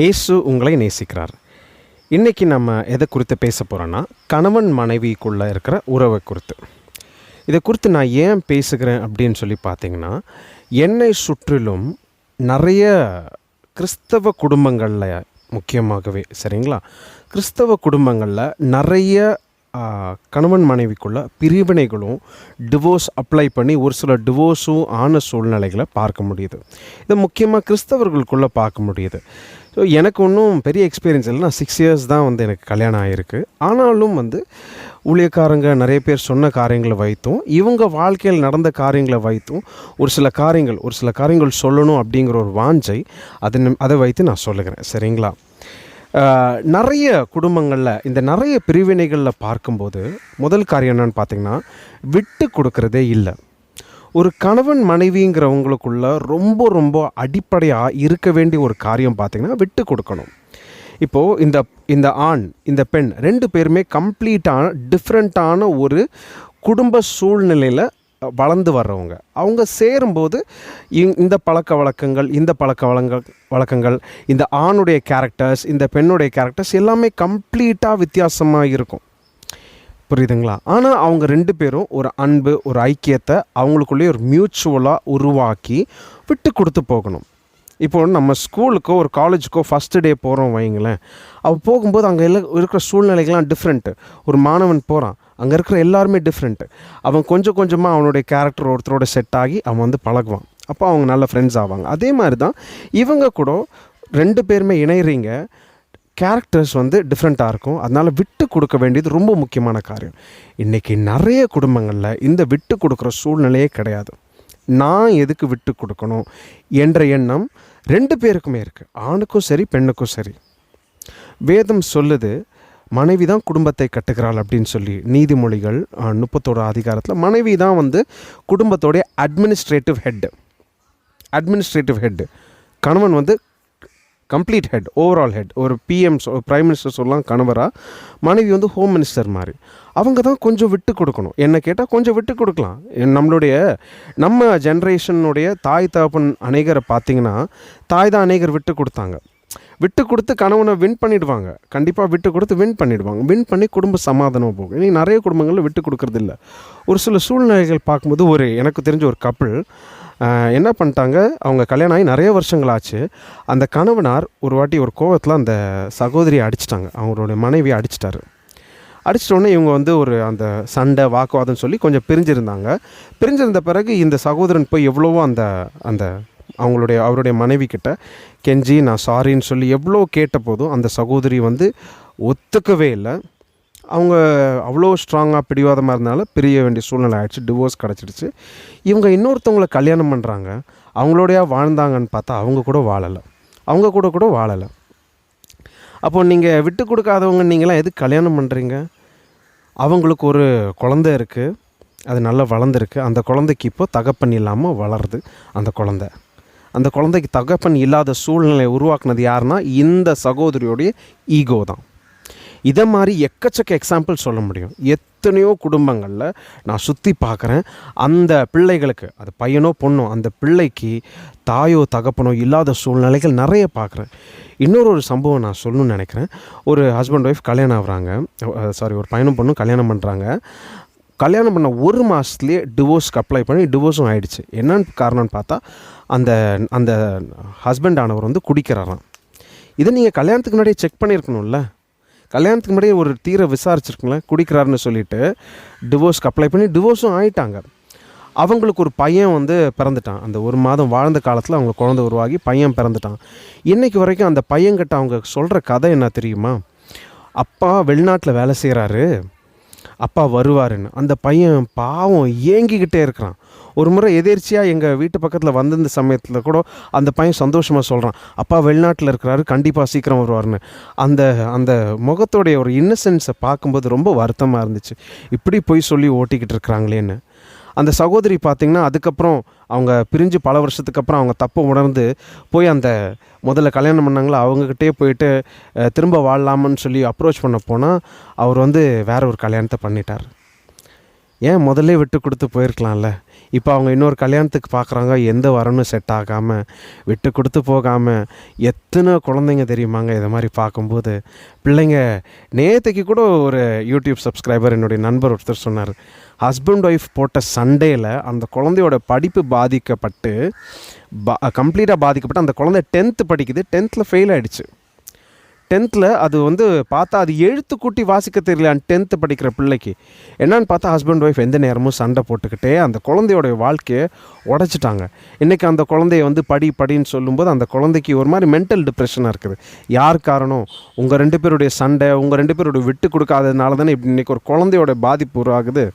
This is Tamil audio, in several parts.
இயேசு உங்களை நேசிக்கிறார். இன்றைக்கி நம்ம எதை குறித்து பேச போகிறோன்னா கணவன் மனைவிக்குள்ளே இருக்கிற உறவை குறித்து. இதை குறித்து நான் ஏன் பேசுகிறேன் அப்படின்னு சொல்லி பார்த்தீங்கன்னா என்னை சுற்றிலும் நிறைய கிறிஸ்தவ குடும்பங்களில் முக்கியமாகவே சரிங்களா? கிறிஸ்தவ குடும்பங்களில் நிறைய கணவன் மனைவிக்குள்ள பிரிவினைகளும் டிவோர்ஸ் அப்ளை பண்ணி ஒரு சில டிவோர்ஸும் ஆன சூழ்நிலைகளை பார்க்க முடியுது. இது முக்கியமாக கிறிஸ்தவர்களுக்குள்ளே பார்க்க முடியுது. ஸோ எனக்கு ஒன்றும் பெரிய எக்ஸ்பீரியன்ஸ் இல்லை நான் சிக்ஸ் இயர்ஸ் தான் வந்து எனக்கு கல்யாணம் ஆகிருக்கு ஆனாலும் வந்து ஊழியக்காரங்க நிறைய பேர் சொன்ன காரியங்களை வைத்தும் இவங்க வாழ்க்கையில் நடந்த காரியங்களை வைத்தும் ஒரு சில காரியங்கள் ஒரு சில காரியங்கள் சொல்லணும் அப்படிங்கிற ஒரு வாஞ்சை அதை அதை வைத்து நான் சொல்லுகிறேன். சரிங்களா? நிறைய குடும்பங்களில் இந்த நிறைய பிரிவினைகளில் பார்க்கும்போது முதல் காரியம் என்னென்னு பார்த்திங்கன்னா விட்டு கொடுக்கறதே இல்லை. ஒரு கணவன் மனைவிங்கிறவங்களுக்குள்ள ரொம்ப ரொம்ப அடிப்படையாக இருக்க வேண்டிய ஒரு காரியம் பார்த்திங்கன்னா விட்டு கொடுக்கணும். இப்போது இந்த இந்த ஆண் இந்த பெண் ரெண்டு பேருமே கம்ப்ளீட்டான டிஃப்ரெண்ட்டான ஒரு குடும்ப சூழ்நிலையில் வளர்ந்து வர்றவங்க. அவங்க சேரும்போது இந்த பழக்க வழக்கங்கள் இந்த பழக்க வழங்கள் வழக்கங்கள் இந்த ஆணுடைய கேரக்டர்ஸ் இந்த பெண்ணுடைய கேரக்டர்ஸ் எல்லாமே கம்ப்ளீட்டாக வித்தியாசமாக இருக்கும். புரியுதுங்களா? ஆனால் அவங்க ரெண்டு பேரும் ஒரு அன்பு ஒரு ஐக்கியத்தை அவங்களுக்குள்ளேயே ஒரு மியூச்சுவலாக உருவாக்கி விட்டு கொடுத்து போகணும். இப்போ நம்ம ஸ்கூலுக்கோ ஒரு காலேஜுக்கோ ஃபஸ்ட்டு டே போகிறோம் வைங்களேன் அவள் போகும்போது அங்கே எல்லாம் இருக்கிற சூழ்நிலைகள்லாம் டிஃப்ரெண்ட்டு ஒரு மாணவன் போகிறான் அங்கே இருக்கிற எல்லாருமே டிஃப்ரெண்ட்டு அவன் கொஞ்சம் கொஞ்சமாக அவனுடைய கேரக்டர் ஒருத்தரோட செட் ஆகி அவன் வந்து பழகுவான். அப்போ அவங்க நல்ல ஃப்ரெண்ட்ஸ் ஆவாங்க. அதே மாதிரி தான் இவங்க கூட ரெண்டு பேருமே இணையிறீங்க. கேரக்டர்ஸ் வந்து டிஃப்ரெண்ட்டாக இருக்கும். அதனால் விட்டு கொடுக்க வேண்டியது ரொம்ப முக்கியமான காரியம். இன்றைக்கி நிறைய குடும்பங்களில் இந்த விட்டு கொடுக்குற சூழ்நிலையே கிடையாது. நான் எதுக்கு விட்டு கொடுக்கணும் என்ற எண்ணம் ரெண்டு பேருக்குமே இருக்குது ஆணுக்கும் சரி பெண்ணுக்கும் சரி. வேதம் சொல்லுது மனைவி தான் குடும்பத்தை கட்டுகிறாள் அப்படின்னு சொல்லி நீதிமொழிகள் அஹ், முப்பத்தோட அதிகாரத்தில் மனைவி தான் வந்து குடும்பத்தோடைய அட்மினிஸ்ட்ரேட்டிவ் ஹெட்டு அட்மினிஸ்ட்ரேட்டிவ் ஹெட்டு கணவன் வந்து கம்ப்ளீட் ஹெட் ஓவரால் ஹெட் ஒரு பிஎம் ப்ரைம் மினிஸ்டர் சொல்லலாம் கணவராக மனைவி வந்து ஹோம் மினிஸ்டர் மாதிரி. அவங்க தான் கொஞ்சம் விட்டு கொடுக்கணும். என்ன கேட்டால் கொஞ்சம் விட்டு கொடுக்கலாம். என் நம்மளுடைய நம்ம ஜென்ரேஷனுடைய தாய் தகப்பன் அநேகரை பார்த்தீங்கன்னா தாய் தான் அநேகர் விட்டு கொடுத்தாங்க. விட்டு கொடுத்து கணவனை வின் பண்ணிடுவாங்க. கண்டிப்பாக விட்டு கொடுத்து வின் பண்ணிடுவாங்க. வின் பண்ணி குடும்ப சமாதானம் போகும். இன்றைக்கி நிறைய குடும்பங்களில் விட்டு கொடுக்கறது ஒரு சில சூழ்நிலைகள் பார்க்கும்போது ஒரு எனக்கு தெரிஞ்ச ஒரு கப்பல் என்ன பண்ணிட்டாங்க? அவங்க கல்யாணம் ஆகி நிறைய வருஷங்கள் ஆச்சு அந்த கணவனார் ஒரு வாட்டி ஒரு கோவத்தில் அந்த சகோதரியை அடிச்சிட்டாங்க. அவங்களுடைய மனைவியை அடிச்சிட்டாரு. அடிச்சிட்ட உடனே இவங்க வந்து ஒரு அந்த சண்டை வாக்குவாதம் சொல்லி கொஞ்சம் பிரிஞ்சிருந்தாங்க. பிரிஞ்சிருந்த பிறகு இந்த சகோதரன் போய் எவ்வளவோ அந்த அந்த அவங்களுடைய அவருடைய மனைவி கிட்ட கெஞ்சி நான் சாரின்னு சொல்லி எவ்வளோ கேட்ட போதும் அந்த சகோதரி வந்து ஒத்துக்கவே இல்லை. அவங்க அவ்வளோ ஸ்ட்ராங்காக பிடிவாதமாக இருந்தாலும் பிரிய வேண்டிய சூழ்நிலை ஆயிடுச்சு. டிவோர்ஸ் கிடச்சிடுச்சு. இவங்க இன்னொருத்தவங்கள கல்யாணம் பண்ணுறாங்க அவங்களோடயா வாழ்ந்தாங்கன்னு பார்த்தா அவங்க கூட வாழலை. அவங்க கூட கூட வாழலை. அப்போ நீங்கள் விட்டு கொடுக்காதவங்க நீங்களாம் எதுக்கு கல்யாணம் பண்ணுறீங்க அவங்களுக்கு ஒரு குழந்தை இருக்குது அது நல்லா வளர்ந்துருக்கு. அந்த குழந்தைக்கு இப்போ தகப்பன் இல்லாமல் வளருது அந்த குழந்தை. அந்த குழந்தைக்கு தகப்பன் இல்லாத சூழ்நிலையை உருவாக்குனது யாருன்னா இந்த சகோதரியோடைய ஈகோ தான். இதை மாதிரி எக்கச்சக்க எக்ஸாம்பிள் சொல்ல முடியும். எத்தனையோ குடும்பங்களில் நான் சுற்றி பார்க்குறேன். அந்த பிள்ளைகளுக்கு அது பையனோ பொண்ணோ அந்த பிள்ளைக்கு தாயோ தகப்பனோ இல்லாத சூழ்நிலைகள் நிறைய பார்க்குறேன். இன்னொரு ஒரு சம்பவம் நான் சொல்லணும்னு நினைக்கிறேன். ஒரு ஹஸ்பண்ட் ஒய்ஃப் கல்யாணம் ஆகுறாங்க. சாரி ஒரு பையனும் பொண்ணும் கல்யாணம் பண்ணுறாங்க கல்யாணம் பண்ண ஒரு மாதத்துலேயே டிவோர்ஸ்க்கு அப்ளை பண்ணி டிவோர்ஸும் ஆயிடுச்சு. என்னன்னு காரணம்னு பார்த்தா அந்த அந்த ஹஸ்பண்ட் ஆனவர் வந்து குடிக்கிறாராம். இதை நீங்கள் கல்யாணத்துக்கு முன்னாடியே செக் பண்ணியிருக்கணும்ல? கல்யாணத்துக்கு முன்னாடியே ஒரு தீர விசாரிச்சிருக்கல குடிக்கிறாருன்னு சொல்லிட்டு டிவோர்ஸ்க்கு அப்ளை பண்ணி டிவோர்ஸும் ஆயிட்டாங்க. அவங்களுக்கு ஒரு பையன் வந்து பிறந்துட்டான். அந்த ஒரு மாதம் வாழ்ந்த காலத்தில் அவங்க குழந்தை உருவாகி பையன் பிறந்துட்டான். இன்றைக்கு வரைக்கும் அந்த பையன்கிட்ட அவங்க சொல்கிற கதை என்ன தெரியுமா? அப்பா வெளிநாட்டில் வேலை செய்கிறாரு அப்பா வருவாருன்னு. அந்த பையன் பாவம் ஏங்கிக்கிட்டே இருக்கிறான். ஒரு முறை எதேர்ச்சியாக எங்கள் வீட்டு பக்கத்தில் வந்திருந்த சமயத்தில் கூட அந்த பையன் சந்தோஷமாக சொல்கிறான் அப்பா வெளிநாட்டில் இருக்கிறாரு கண்டிப்பாக சீக்கிரம் வருவார்னு அந்த அந்த முகத்தோடைய ஒரு இன்னசென்ஸை பார்க்கும்போது ரொம்ப வருத்தமாக இருந்துச்சு. இப்படி போய் சொல்லி ஓட்டிக்கிட்டு இருக்கிறாங்களேன்னு. அந்த சகோதரி பார்த்திங்கன்னா அதுக்கப்புறம் அவங்க பிரிஞ்சு பல வருஷத்துக்கு அப்புறம் அவங்க தப்பை உணர்ந்து போய் அந்த முதல்ல கல்யாணம் பண்ணாங்களோ அவங்கக்கிட்டே போயிட்டு திரும்ப வாழலாமான்னு சொல்லி அப்ரோச் பண்ண போனால் அவர் வந்து வேற ஒரு கல்யாணத்தை பண்ணிட்டார். ஏன் முதல்ல விட்டு கொடுத்து போயிருக்கலாம்ல? இப்போ அவங்க இன்னொரு கல்யாணத்துக்கு பார்க்குறாங்க எந்த வரணும் செட் ஆகாமல் விட்டு கொடுத்து போகாமல் எத்தனை குழந்தைங்க தெரியுமாங்க? இதை மாதிரி பார்க்கும்போது பிள்ளைங்க நேற்றுக்கு கூட ஒரு யூடியூப் சப்ஸ்கிரைபர் என்னுடைய நண்பர் ஒருத்தர் சொன்னார் ஹஸ்பண்ட் ஒய்ஃப் போட்ட சண்டேயில் அந்த குழந்தையோட படிப்பு பாதிக்கப்பட்டு பா கம்ப்ளீட்டாக பாதிக்கப்பட்டு அந்த குழந்தை டென்த்து படிக்குது டென்த்தில் ஃபெயில் ஆகிடுச்சு டென்த்தில் அது வந்து பார்த்தா அது எழுத்து கூட்டி வாசிக்க தெரியல டென்த்து படிக்கிற பிள்ளைக்கு. என்னன்னு பார்த்தா ஹஸ்பண்ட் ஒய்ஃப் எந்த நேரமும் சண்டை போட்டுக்கிட்டே அந்த குழந்தையோடைய வாழ்க்கையை உடைச்சிட்டாங்க. இன்றைக்கி அந்த குழந்தைய வந்து படி படின்னு சொல்லும்போது அந்த குழந்தைக்கு ஒரு மாதிரி மென்டல் டிப்ரெஷனாக இருக்குது. யார் காரணம்? உங்கள் ரெண்டு பேருடைய சண்டை உங்கள் ரெண்டு பேருடைய விட்டு கொடுக்காததுனால தானே இப்படி இன்றைக்கி ஒரு குழந்தையோட பாதிப்பு உருவாகுது.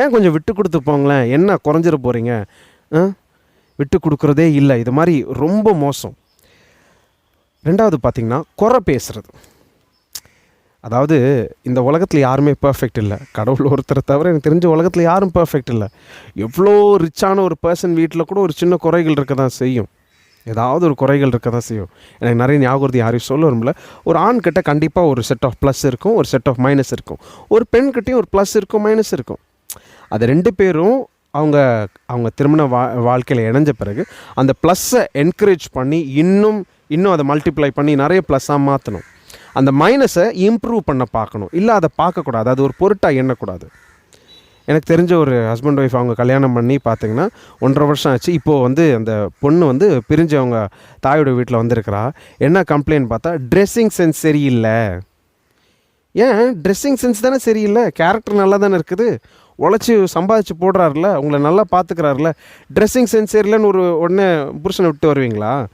ஏன் கொஞ்சம் விட்டு கொடுத்து போங்களேன் என்ன குறைஞ்சிட போகிறீங்க விட்டு கொடுக்குறதே இல்லை. இது மாதிரி ரொம்ப மோசம். ரெண்டாவது பார்த்திங்கன்னா குறை பேசுகிறது அதாவது இந்த உலகத்தில் யாருமே பர்ஃபெக்ட் இல்லை. கடவுள் ஒருத்தரை தவிர எனக்கு தெரிஞ்ச உலகத்தில் யாரும் பர்ஃபெக்ட் இல்லை. எவ்வளோ ரிச்சான ஒரு பர்சன் வீட்டில் கூட ஒரு சின்ன குறைகள் இருக்க தான் செய்யும். ஏதாவது ஒரு குறைகள் இருக்க தான் செய்யும். எனக்கு நிறைய ஞாபகத்தை யாரையும் சொல்ல வரும்ல ஒரு ஆண் கிட்ட கண்டிப்பாக ஒரு செட் ஆஃப் ப்ளஸ் இருக்கும் ஒரு செட் ஆஃப் மைனஸ் இருக்கும். ஒரு பெண்கிட்டையும் ஒரு ப்ளஸ் இருக்கும் மைனஸ் இருக்கும். அது ரெண்டு பேரும் அவங்க அவங்க திருமண வா வாழ்க்கையில் இணைஞ்ச பிறகு அந்த ப்ளஸ்ஸை என்கரேஜ் பண்ணி இன்னும் இன்னும் அதை மல்டிப்ளை பண்ணி நிறைய ப்ளஸ்ஸாக மாற்றணும் அந்த மைனஸை இம்ப்ரூவ் பண்ண பார்க்கணும். இல்லை அதை பார்க்கக்கூடாது. அது ஒரு பொருட்டாக எண்ணக்கூடாது. எனக்கு தெரிஞ்ச ஒரு ஹஸ்பண்ட் ஒய்ஃப் அவங்க கல்யாணம் பண்ணி பார்த்தீங்கன்னா ஒன்றரை வருஷம் ஆச்சு. இப்போது வந்து அந்த பொண்ணு வந்து பிரிஞ்சு அவங்க தாயோட வீட்டில் வந்திருக்கிறா. என்ன கம்ப்ளைண்ட் பார்த்தா ட்ரெஸ்ஸிங் சென்ஸ் சரியில்லை. ஏன்? ட்ரெஸ்ஸிங் சென்ஸ் தானே சரியில்லை. கேரக்டர் நல்லா தானே இருக்குது. உழைச்சி சம்பாதிச்சு போடுறாருல. உங்களை நல்லா பார்த்துக்கிறாருல. ட்ரெஸ்ஸிங் சென்ஸ் சரியில்லைன்னு ஒரு உடனே புருஷனை விட்டு வருவீங்களா?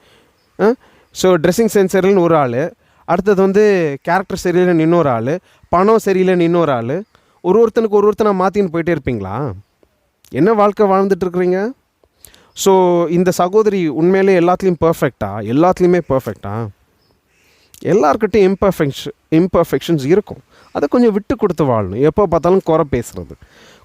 ஸோ ட்ரெஸ்ஸிங் சென்ஸ் சரியில்லைன்னு ஒரு ஆள். அடுத்தது வந்து கேரக்டர் சரியில்லைன்னு இன்னொரு ஆள். பணம் சரியில்லைன்னு இன்னொரு ஆள். ஒரு ஒருத்தனுக்கு ஒரு ஒருத்தனை மாற்றின்னு போயிட்டே இருப்பீங்களா? என்ன வாழ்க்கை வாழ்ந்துட்டுருக்குறீங்க ஸோ இந்த சகோதரி உண்மையிலே எல்லாத்துலேயும் பர்ஃபெக்டா எல்லாத்துலேயுமே பர்ஃபெக்டா எல்லாருக்கிட்டையும் இம்பர்ஃபெக்ஷன் இம்பர்ஃபெக்ஷன்ஸ் இருக்கும். அதை கொஞ்சம் விட்டு கொடுத்து வாழணும். எப்போ பார்த்தாலும் குறை பேசுகிறது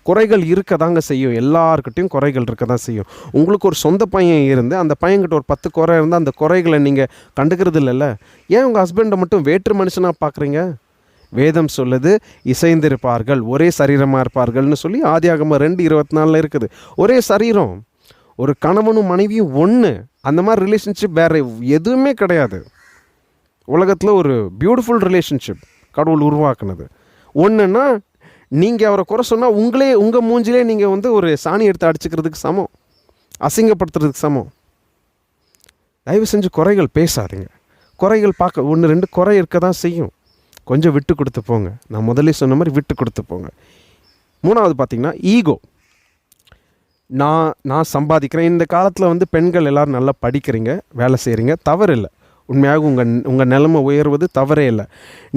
குறைகள் இருக்க தாங்க செய்யும். எல்லாருக்கிட்டையும் குறைகள் இருக்க தான் செய்யும். உங்களுக்கு ஒரு சொந்த பையன் இருந்து அந்த பையன்கிட்ட ஒரு பத்து குறை இருந்தால் அந்த குறைகளை நீங்கள் கண்டுக்கிறது இல்லைல்ல? ஏன் உங்கள் ஹஸ்பண்டை மட்டும் வேற்று மனுஷனாக பார்க்குறீங்க வேதம் சொல்லுது இசைந்திருப்பார்கள் ஒரே சரீரமாக இருப்பார்கள்னு சொல்லி ஆதியாகம ரெண்டு இருபத்தி நாலில் இருக்குது. ஒரே சரீரம் ஒரு கணவனும் மனைவியும் ஒன்று அந்த மாதிரி ரிலேஷன்ஷிப் வேறு எதுவுமே கிடையாது. உலகத்தில் ஒரு பியூட்டிஃபுல் ரிலேஷன்ஷிப் கடவுள் உருவாக்குனது. ஒன்றுன்னா நீங்கள் அவரை குறை சொன்னால் உங்களே உங்கள் மூஞ்சிலே நீங்கள் வந்து ஒரு சாணி எடுத்து அடிச்சுக்கிறதுக்கு சமம். அசிங்கப்படுத்துறதுக்கு சமம். தயவு செஞ்சு குறைகள் பேசாதீங்க. குறைகள் பார்க்க ஒன்று ரெண்டு குறை இருக்க தான் செய்யும். கொஞ்சம் விட்டு கொடுத்து போங்க. நான் முதல்ல சொன்ன மாதிரி விட்டு கொடுத்து போங்க. மூணாவது பார்த்திங்கன்னா ஈகோ. நான் நான் சம்பாதிக்கிறேன். இந்த காலத்தில் வந்து பெண்கள் எல்லோரும் நல்லா படிக்கிறீங்க வேலை செய்கிறீங்க தவறு இல்லை உண்மையாக உங்கள் உங்கள் நிலைமை உயர்வது தவறே இல்லை.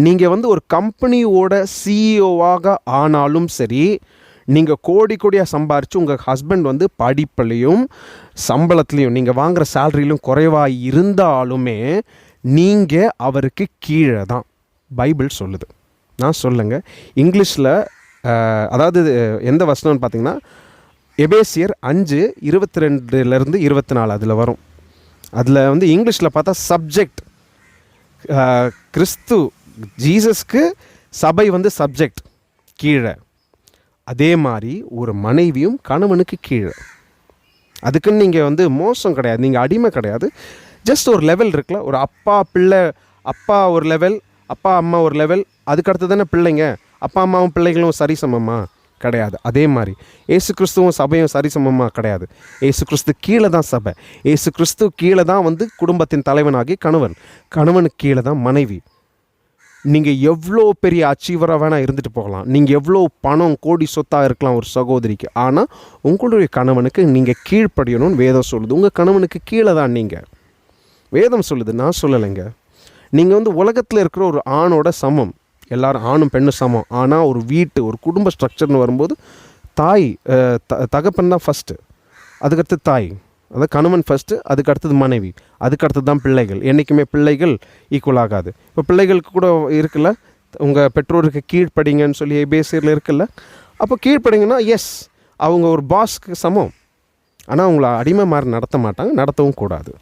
நீங்கள் வந்து ஒரு கம்பெனியோட சிஇஓவாக ஆனாலும் சரி நீங்கள் கோடி கோடியாக சம்பாரித்து உங்கள் ஹஸ்பண்ட் வந்து படிப்புலையும் சம்பளத்துலேயும் நீங்கள் வாங்குகிற சேலரியிலும் குறைவாக இருந்தாலுமே நீங்கள் அவருக்கு கீழே தான். பைபிள் சொல்லுது. நான் சொல்லுங்க. இங்கிலீஷில் அதாவது எந்த வசனம்னு பார்த்தீங்கன்னா எபேசியர் அஞ்சு இருபத்தி ரெண்டுலேருந்து இருபத்தி நாலு அதில் வரும். அதில் வந்து இங்கிலீஷில் பார்த்தா சப்ஜெக்ட் கிறிஸ்து ஜீசஸ்க்கு சபை வந்து சப்ஜெக்ட் கீழே. அதே மாதிரி ஒரு மனைவியும் கணவனுக்கு கீழே. அதுக்குன்னு நீங்கள் வந்து மோசம் கிடையாது. நீங்கள் அடிமை கிடையாது. ஜஸ்ட் ஒரு லெவல் இருக்குல்ல. ஒரு அப்பா பிள்ளை அப்பா ஒரு லெவல் அப்பா அம்மா ஒரு லெவல் அதுக்கடுத்து தானே பிள்ளைங்க. அப்பா அம்மாவும் பிள்ளைகளும் சரி சமமாக கிடையாது. அதே மாதிரி ஏசு கிறிஸ்துவும் சபையும் சரிசமமாக கிடையாது. ஏசு கிறிஸ்து கீழே தான் சபை. ஏசு கிறிஸ்து கீழே தான் வந்து குடும்பத்தின் தலைவனாகி கணவன். கணவனுக்கு கீழே தான் மனைவி. நீங்கள் எவ்வளோ பெரிய அச்சீவராக வேணால் இருந்துட்டு போகலாம். நீங்கள் எவ்வளோ பணம் கோடி சொத்தாக இருக்கலாம் ஒரு சகோதரிக்கு. ஆனால் உங்களுடைய கணவனுக்கு நீங்கள் கீழ்ப்படியணும்னு வேதம் சொல்லுது. உங்கள் கணவனுக்கு கீழே தான் நீங்கள் வேதம் சொல்லுது. நான் சொல்லலைங்க. நீங்கள் வந்து உலகத்தில் இருக்கிற ஒரு ஆணோட சமம். எல்லாரும் ஆணும் பெண்ணும் சமம். ஆனால் ஒரு வீட்டு ஒரு குடும்ப ஸ்ட்ரக்சர்னு வரும்போது தாய் த தகப்பன் தான் ஃபஸ்ட்டு அதுக்கடுத்து தாய். அதாவது கணவன் ஃபஸ்ட்டு அதுக்கு அடுத்தது மனைவி. அதுக்கு அடுத்தது தான் பிள்ளைகள். என்றைக்குமே பிள்ளைகள் ஈக்குவல் ஆகாது. இப்போ பிள்ளைகளுக்கு கூட இருக்குல்ல? உங்கள் பெற்றோருக்கு கீழ்ப்படிங்கன்னு சொல்லி பேசியரில் இருக்குல்ல? அப்போ கீழ்ப்படிங்கன்னா எஸ் அவங்க ஒரு பாஸ்க்கு சமம். ஆனால் அவங்கள அடிமை மாதிரி நடத்த மாட்டாங்க நடத்தவும் கூடாது.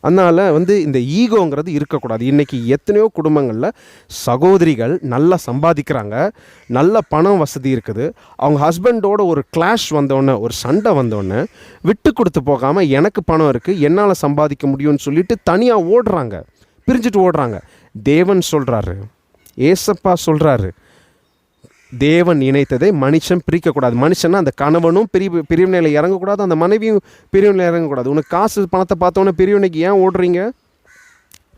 அதனால் வந்து இந்த ஈகோங்கிறது இருக்கக்கூடாது. இன்றைக்கி எத்தனையோ குடும்பங்களில் சகோதரிகள் நல்லா சம்பாதிக்கிறாங்க. நல்ல பணம் வசதி இருக்குது. அவங்க ஹஸ்பண்டோட ஒரு கிளாஷ் வந்தோடனே ஒரு சண்டை வந்தோடனே விட்டு கொடுத்து போகாமல் எனக்கு பணம் இருக்குது என்னால் சம்பாதிக்க முடியும்னு சொல்லிட்டு தனியாக ஓடுறாங்க. பிரிஞ்சுட்டு ஓடுறாங்க. தேவன் சொல்கிறாரு ஏசப்பா சொல்கிறாரு தேவன் இணைத்ததை மனுஷன் பிரிக்கக்கூடாது. மனுஷன்னா அந்த கணவனும் பிரிவு பிரிவினையில் இறங்கக்கூடாது அந்த மனைவியும் பிரிவினையில் இறங்கக்கூடாது. உனக்கு காசு பணத்தை பார்த்தோன்னே பிரிவினைக்கு ஏன் ஓடுறீங்க?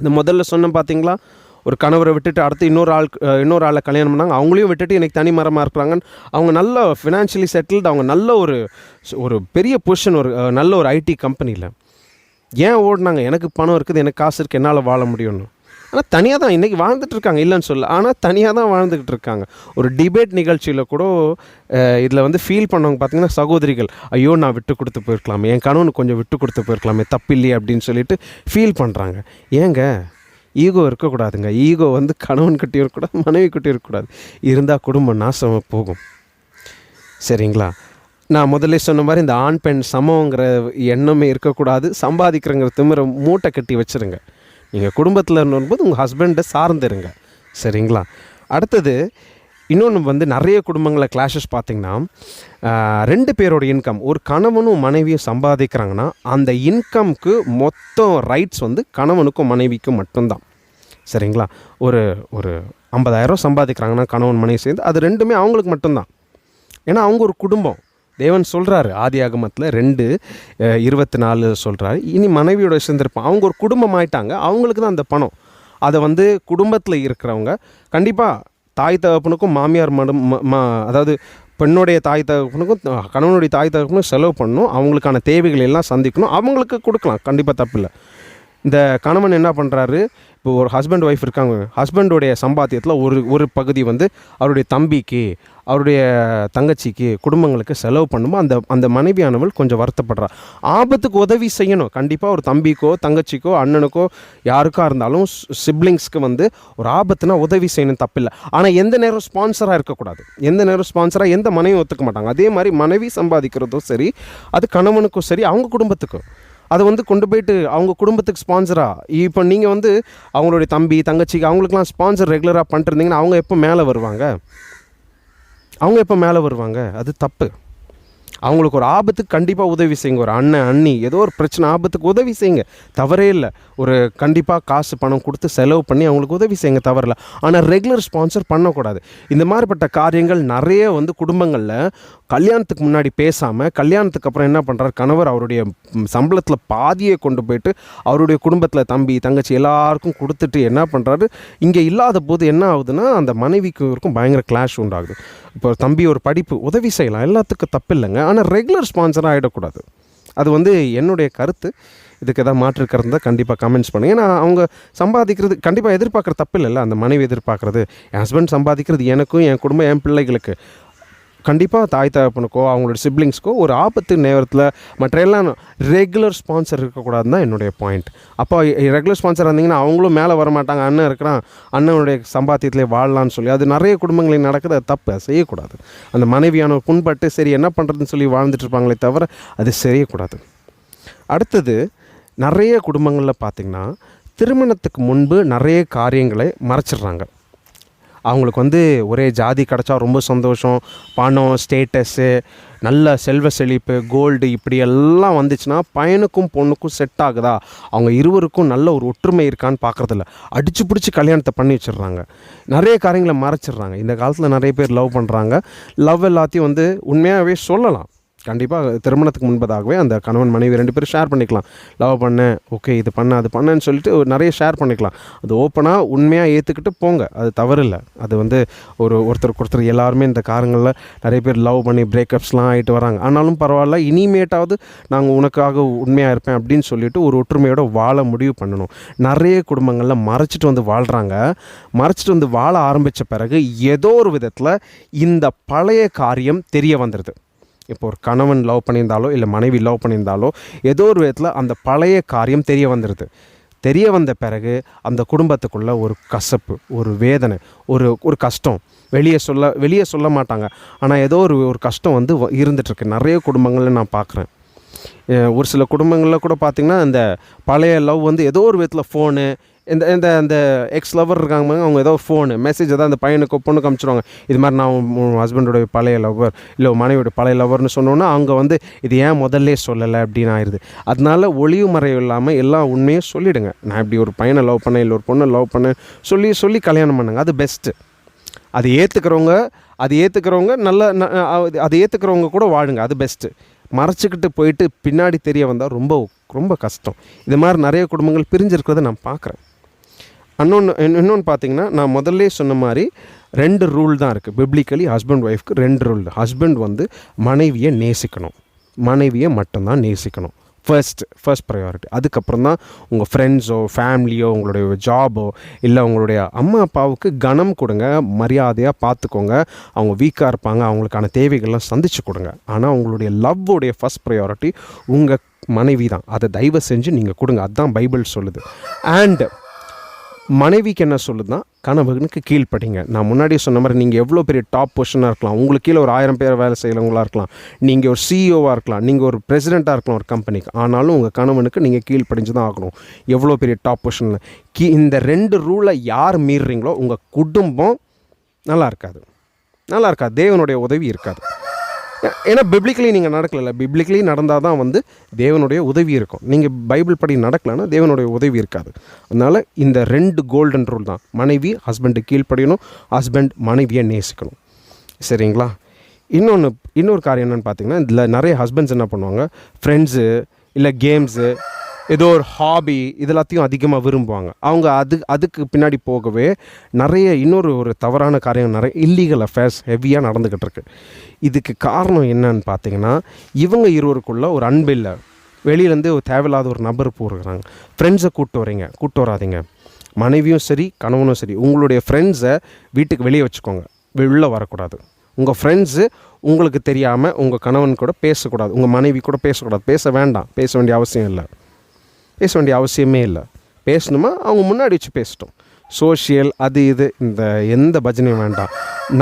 இந்த முதல்ல சொன்னேன் பார்த்தீங்களா ஒரு கணவரை விட்டுட்டு அடுத்து இன்னொரு ஆள் இன்னொரு ஆளை கல்யாணம் பண்ணாங்க. அவங்களையும் விட்டுட்டு எனக்கு தனி மரமாக இருக்கிறாங்கன்னு அவங்க நல்ல ஃபினான்ஷியலி செட்டில்டு அவங்க நல்ல ஒரு ஒரு பெரிய பொசிஷன் ஒரு நல்ல ஒரு ஐடி கம்பெனியில் ஏன் ஓடினாங்க? எனக்கு பணம் இருக்குது எனக்கு காசு இருக்குது என்னால் வாழ முடியும்னு. ஆனால் தனியாக தான் இன்றைக்கி வாழ்ந்துட்டு இருக்காங்க. இல்லைன்னு சொல்ல ஆனால் தனியாக தான் வாழ்ந்துக்கிட்டு இருக்காங்க. ஒரு டிபேட் நிகழ்ச்சியில் கூட இதில் வந்து ஃபீல் பண்ணவங்க பார்த்தீங்கன்னா சகோதரிகள் ஐயோ நான் விட்டு கொடுத்து போயிருக்கலாமே. என் கணவனுக்கு கொஞ்சம் விட்டு கொடுத்து போயிருக்கலாமே. தப்பில்லையே அப்படின்னு சொல்லிட்டு ஃபீல் பண்ணுறாங்க ஏங்க? ஈகோ இருக்கக்கூடாதுங்க. ஈகோ வந்து கணவன்கிட்டயும் இருக்கக்கூடாது மனைவிக்கிட்டையும் இருக்கக்கூடாது. இருந்தால் குடும்பம் நாசம் போகும். சரிங்களா? நான் முதல்ல சொன்ன மாதிரி இந்த ஆண் பெண் சமங்கிற எண்ணமே இருக்கக்கூடாது. சம்பாதிக்கிறங்கிற திமிர மூட்டை கட்டி வச்சுருங்க. நீங்கள் குடும்பத்தில் போது உங்கள் ஹஸ்பண்டை சார்ந்துருங்க. சரிங்களா? அடுத்தது இன்னொன்று வந்து நிறைய குடும்பங்களில் கிளாஷஸ் பார்த்திங்கன்னா ரெண்டு பேரோட இன்கம் ஒரு கணவனும் மனைவியும் சம்பாதிக்கிறாங்கன்னா அந்த இன்கம்க்கு மொத்தம் ரைட்ஸ் வந்து கணவனுக்கும் மனைவிக்கும் மட்டும்தான். சரிங்களா? ஒரு ஒரு ஐம்பதாயிரம் சம்பாதிக்கிறாங்கன்னா கணவன் மனைவி சேர்ந்து அது ரெண்டுமே அவங்களுக்கு மட்டும்தான். ஏன்னா அவங்க ஒரு குடும்பம். தேவன் சொல்கிறாரு ஆதி ஆகமத்தில் ரெண்டு இருபத்தி நாலு சொல்கிறாரு இனி மனைவியோட சேர்ந்திருப்பான். அவங்க ஒரு குடும்பம் ஆயிட்டாங்க. அவங்களுக்கு தான் அந்த பணம். அதை வந்து குடும்பத்தில் இருக்கிறவங்க கண்டிப்பாக தாய் தகப்பனுக்கும் மாமியார் மடம் அதாவது பெண்ணுடைய தாய் தகப்பனுக்கும் கணவனுடைய தாய் தகப்பனுக்கும் செலவு பண்ணணும் அவங்களுக்கான தேவைகள் எல்லாம் சந்திக்கணும். அவங்களுக்கு கொடுக்கலாம். கண்டிப்பாக தப்பில்லை. இந்த கணவன் என்ன பண்ணுறாரு இப்போ ஒரு ஹஸ்பண்ட் ஒய்ஃப் இருக்காங்க. ஹஸ்பண்டோடைய சம்பாத்தியத்தில் ஒரு ஒரு பகுதி வந்து அவருடைய தம்பிக்கு அவருடைய தங்கச்சிக்கு குடும்பங்களுக்கு செலவு பண்ணும்போது அந்த அந்த மனைவியானவள் கொஞ்சம் வருத்தப்படுறா. ஆபத்துக்கு உதவி செய்யணும். கண்டிப்பாக ஒரு தம்பிக்கோ தங்கச்சிக்கோ அண்ணனுக்கோ யாருக்கா இருந்தாலும் சிப்ளிங்ஸ்க்கு வந்து ஒரு ஆபத்துனா உதவி செய்யணும் தப்பில்லை. ஆனால் எந்த நேரம் ஸ்பான்சராக இருக்கக்கூடாது. எந்த நேரம் ஸ்பான்சராக எந்த மனைவியும் ஒத்துக்க மாட்டாங்க. அதே மாதிரி மனைவி சம்பாதிக்கிறதும் சரி அது கணவனுக்கும் சரி அவங்க குடும்பத்துக்கும். அதை வந்து கொண்டு போயிட்டு அவங்க குடும்பத்துக்கு ஸ்பான்சராக இப்போ நீங்கள் வந்து அவங்களுடைய தம்பி தங்கச்சிக்கு அவங்களுக்குலாம் ஸ்பான்சர் ரெகுலராக பண்ணிட்டுருந்தீங்கன்னா அவங்க எப்போ மேலே வருவாங்க? அவங்க எப்போ மேலே வருவாங்க? அது தப்பு. அவங்களுக்கு ஒரு ஆபத்துக்கு கண்டிப்பாக உதவி செய்யுங்க. ஒரு அண்ணன் அண்ணி ஏதோ ஒரு பிரச்சனை ஆபத்துக்கு உதவி செய்யுங்க. தவறே இல்லை. ஒரு கண்டிப்பாக காசு பணம் கொடுத்து செலவு பண்ணி அவங்களுக்கு உதவி செய்யுங்க. தவறில்ல. ஆனால் ரெகுலர் ஸ்பான்சர் பண்ணக்கூடாது. இந்த மாதிரிப்பட்ட காரியங்கள் நிறைய வந்து குடும்பங்களில் கல்யாணத்துக்கு முன்னாடி பேசாமல் கல்யாணத்துக்கு அப்புறம் என்ன பண்ணுறாரு கணவர் அவருடைய சம்பளத்தில் பாதியை கொண்டு போயிட்டு அவருடைய குடும்பத்தில் தம்பி தங்கச்சி எல்லாருக்கும் கொடுத்துட்டு என்ன பண்ணுறாரு இங்கே இல்லாத போது என்ன ஆகுதுன்னா அந்த மனைவிக்கு இருக்கும் பயங்கர கிளாஷ் உண்டாகுது. இப்போ தம்பி ஒரு படிப்பு உதவி செய்யலாம் எல்லாத்துக்கும் தப்பு இல்லைங்க ஆனால் ரெகுலர் ஸ்பான்சராக ஆகிடக்கூடாது அது வந்து என்னுடைய கருத்து. இதுக்கு எதாவது மாற்று இருந்தால் கண்டிப்பாக கமெண்ட்ஸ் பண்ணுங்கள் ஏன்னா அவங்க சம்பாதிக்கிறது கண்டிப்பாக எதிர்பார்க்குற தப்பு இல்லைல்ல அந்த மனைவி எதிர்பார்க்குறது என் ஹஸ்பண்ட் சம்பாதிக்கிறது எனக்கும் என் குடும்பம் என் பிள்ளைகளுக்கு. கண்டிப்பாக தாய் தகப்பனுக்கோ அவங்களோட சிப்ளிங்ஸ்க்கோ ஒரு ஆபத்து நேரத்தில் மற்ற எல்லாம் ரெகுலர் ஸ்பான்சர் இருக்கக்கூடாதுன்னு தான் என்னுடைய பாயிண்ட் அப்போ ரெகுலர் ஸ்பான்சர் இருந்தீங்கன்னா அவங்களும் மேலே வர மாட்டாங்க அண்ணன் இருக்கிறான் அண்ணனுடைய சம்பாத்தியத்திலே வாழலாம்னு சொல்லி அது நிறைய குடும்பங்களில் நடக்குது அது தப்பு செய்யக்கூடாது. அந்த மனைவியான புண்பட்டு சரி என்ன பண்ணுறதுன்னு சொல்லி வாழ்ந்துட்டு இருப்பாங்களே தவிர அது செய்யக்கூடாது. அடுத்தது நிறைய குடும்பங்களில் பார்த்திங்கன்னா திருமணத்துக்கு முன்பு நிறைய காரியங்களை மறைச்சிடுறாங்க. அவங்களுக்கு வந்து ஒரே ஜாதி கிடச்சா ரொம்ப சந்தோஷம். பணம் ஸ்டேட்டஸ்ஸு நல்ல செல்வ செழிப்பு கோல்டு இப்படி எல்லாம் வந்துச்சுன்னா பையனுக்கும் பொண்ணுக்கும் செட் ஆகுதா? அவங்க இருவருக்கும் நல்ல ஒரு ஒற்றுமை இருக்கான்னு பார்க்குறதில்ல அடிச்சு பிடிச்சி கல்யாணத்தை பண்ணி வச்சிடுறாங்க. நிறைய காரியங்களை மறைச்சிடுறாங்க. இந்த காலத்தில் நிறைய பேர் லவ் பண்ணுறாங்க லவ் எல்லாத்தையும் வந்து உண்மையாகவே சொல்லலாம். கண்டிப்பாக திருமணத்துக்கு முன்பதாகவே அந்த கணவன் மனைவி ரெண்டு பேரும் ஷேர் பண்ணிக்கலாம். லவ் பண்ணேன் ஓகே இது பண்ண அது பண்ணேன்னு சொல்லிட்டு நிறைய ஷேர் பண்ணிக்கலாம். அது ஓப்பனாக உண்மையாக ஏற்றுக்கிட்டு போங்க. அது தவறில்லை. அது வந்து ஒரு ஒருத்தருக்கு ஒருத்தர் எல்லாருமே இந்த காரங்களில் நிறைய பேர் லவ் பண்ணி பிரேக்கப்ஸ்லாம் ஆகிட்டு வராங்க. ஆனாலும் பரவாயில்ல இனிமேட்டாவது நாங்கள் உனக்காக உண்மையாக இருப்பேன் அப்படின்னு சொல்லிட்டு ஒரு ஒற்றுமையோட வாழ முடிவு பண்ணணும். நிறைய குடும்பங்களில் மறைச்சிட்டு வந்து வாழ்கிறாங்க மறைச்சிட்டு வந்து வாழ ஆரம்பித்த பிறகு ஏதோ ஒரு விதத்தில் இந்த பழைய காரியம் தெரிய வந்துடுது இப்போ ஒரு கணவன் லவ் பண்ணியிருந்தாலோ இல்லை மனைவி லவ் பண்ணியிருந்தாலோ ஏதோ ஒரு விதத்தில் அந்த பழைய காரியம் தெரிய வந்துடுது தெரிய வந்த பிறகு அந்த குடும்பத்துக்குள்ள ஒரு கசப்பு ஒரு வேதனை ஒரு ஒரு கஷ்டம். வெளியே சொல்ல வெளியே சொல்ல மாட்டாங்க. ஆனால் ஏதோ ஒரு ஒரு கஷ்டம் வந்து வ- இருந்துகிட்ருக்கு நிறைய குடும்பங்களில் நான் பார்க்குறேன் ஒரு சில குடும்பங்களில் கூட பார்த்திங்கன்னா அந்த பழைய லவ் வந்து ஏதோ ஒரு விதத்தில் ஃபோனு இந்த இந்த அந்த எக்ஸ் லவர் இருக்காங்க அவங்க ஏதோ ஃபோனு மெசேஜ் ஏதாவது அந்த பையனுக்கு பொண்ணுக்கு அனுப்பிச்சிடுவாங்க இது மாதிரி நான் உன் ஹஸ்பண்டோட பழைய லவ்வர் இல்லை மனைவியோட பழைய லவ்வர்னு சொன்னோன்னா அவங்க வந்து இது ஏன் முதல்ல சொல்லலை அப்படின்னு ஆயிடுது அதனால ஒளிவு மறைவு இல்லாமல் எல்லா உண்மையும் சொல்லிவிடுங்க நான் இப்படி ஒரு பையனை லவ் பண்ணேன் இல்லை ஒரு பொண்ணை லவ் பண்ணேன் சொல்லி சொல்லி கல்யாணம் பண்ணுங்க. அது பெஸ்ட்டு அது ஏற்றுக்கிறவங்க அது ஏற்றுக்கிறவங்க நல்ல ந- அது ஏற்றுக்கிறவங்க கூட வாழுங்க. அது பெஸ்ட்டு மறைச்சிக்கிட்டு போயிட்டு பின்னாடி தெரிய வந்தால் ரொம்ப ரொம்ப கஷ்டம். இது மாதிரி நிறைய குடும்பங்கள் பிரிஞ்சிருக்கிறத நான் பார்க்குறேன் இன்னொன்று இன்னொன்று பார்த்தீங்கன்னா நான் முதல்ல சொன்ன மாதிரி ரெண்டு ரூல் தான் இருக்குது பிப்ளிக்கலி ஹஸ்பண்ட் ஒய்ஃப்க்கு ரெண்டு ரூல் ஹஸ்பண்ட் வந்து மனைவியை நேசிக்கணும். மனைவியை மட்டும்தான் நேசிக்கணும். ஃபர்ஸ்ட் ஃபர்ஸ்ட் ப்ரையாரிட்டி அதுக்கப்புறம் தான் உங்கள் ஃப்ரெண்ட்ஸோ ஃபேமிலியோ உங்களுடைய ஜாபோ இல்லை உங்களுடைய அம்மா அப்பாவுக்கு கனம் கொடுங்க மரியாதையாக பார்த்துக்கோங்க அவங்க வீக்காக இருப்பாங்க அவங்களுக்கான தேவைகள்லாம் சந்திச்சு கொடுங்க. ஆனால் உங்களுடைய லவ்வோடைய ஃபர்ஸ்ட் ப்ரையாரிட்டி உங்கள் மனைவி தான் அதை தயவு செஞ்சு நீங்கள் கொடுங்க. அதுதான் பைபிள் சொல்லுது. அண்டு மனைவிக்கு என்ன சொல்லுதுன்னா கணவனுக்கு கீழ்ப்படிங்க. நான் முன்னாடியே சொன்ன மாதிரி நீங்கள் எவ்வளோ பெரிய டாப் பொசிஷனாக இருக்கலாம். உங்களுக்கு கீழே ஒரு ஆயிரம் பேர் வேலை செய்கிறவங்களாக இருக்கலாம். நீங்கள் ஒரு சிஇஓவாக இருக்கலாம். நீங்கள் ஒரு பிரசிடெண்ட்டாக இருக்கலாம் ஒரு கம்பெனிக்கு ஆனாலும் உங்கள் கணவனுக்கு நீங்கள் கீழ்ப்படிஞ்சு தான் ஆகணும். எவ்வளோ பெரிய டாப் பொசிஷனில் கீ இந்த ரெண்டு ரூலை யார் மீறுறீங்களோ உங்கள் குடும்பம் நல்லா இருக்காது. நல்லா இருக்காது. தேவனுடைய உதவி இருக்காது. ஏன்னா பிப்ளிக்கலி நீங்கள் நடக்கல பிப்ளிக்கலி நடந்தால் தான் வந்து தேவனுடைய உதவி இருக்கும். நீங்கள் பைபிள் படி நடக்கலைன்னா தேவனுடைய உதவி இருக்காது. அதனால் இந்த ரெண்டு கோல்டன் ரூல் தான். மனைவி ஹஸ்பண்டு கீழ்ப்படியணும். ஹஸ்பண்ட் மனைவியை நேசிக்கணும். சரிங்களா? இன்னொன்று இன்னொரு காரியம் என்னென்னு பார்த்தீங்கன்னா இதில் நிறைய ஹஸ்பண்ட்ஸ் என்ன பண்ணுவாங்க? ஃப்ரெண்ட்ஸு இல்லை கேம்ஸு ஏதோ ஒரு ஹாபி இது எல்லாத்தையும் அதிகமாக விரும்புவாங்க. அவங்க அது அதுக்கு பின்னாடி போகவே நிறைய இன்னொரு ஒரு தவறான காரியம் நிறைய இல்லீகல் அஃபேர்ஸ் ஹெவியாக நடந்துக்கிட்டு இருக்கு இதுக்கு காரணம் என்னன்னு பார்த்தீங்கன்னா இவங்க இருவருக்குள்ள ஒரு அன்பு இல்லை. வெளியிலேருந்து ஒரு தேவையில்லாத ஒரு நபர் போடுறாங்க. ஃப்ரெண்ட்ஸை கூப்பிட்டு வரீங்க கூப்பிட்டு வராதீங்க. மனைவியும் சரி கணவனும் சரி உங்களுடைய ஃப்ரெண்ட்ஸை வீட்டுக்கு வெளியே வச்சுக்கோங்க. உள்ளே வரக்கூடாது. உங்கள் ஃப்ரெண்ட்ஸு உங்களுக்கு தெரியாமல் உங்கள் கணவன் கூட பேசக்கூடாது. உங்கள் மனைவி கூட பேசக்கூடாது. பேச வேண்டாம். பேச வேண்டிய அவசியம் இல்லை. பேச வேண்டிய அவசியமே இல்லை. பேசணுமா? அவங்க முன்னாடி வச்சு பேசட்டும். சோஷியல் அது இது இந்த எந்த பஜனையும் வேண்டாம்.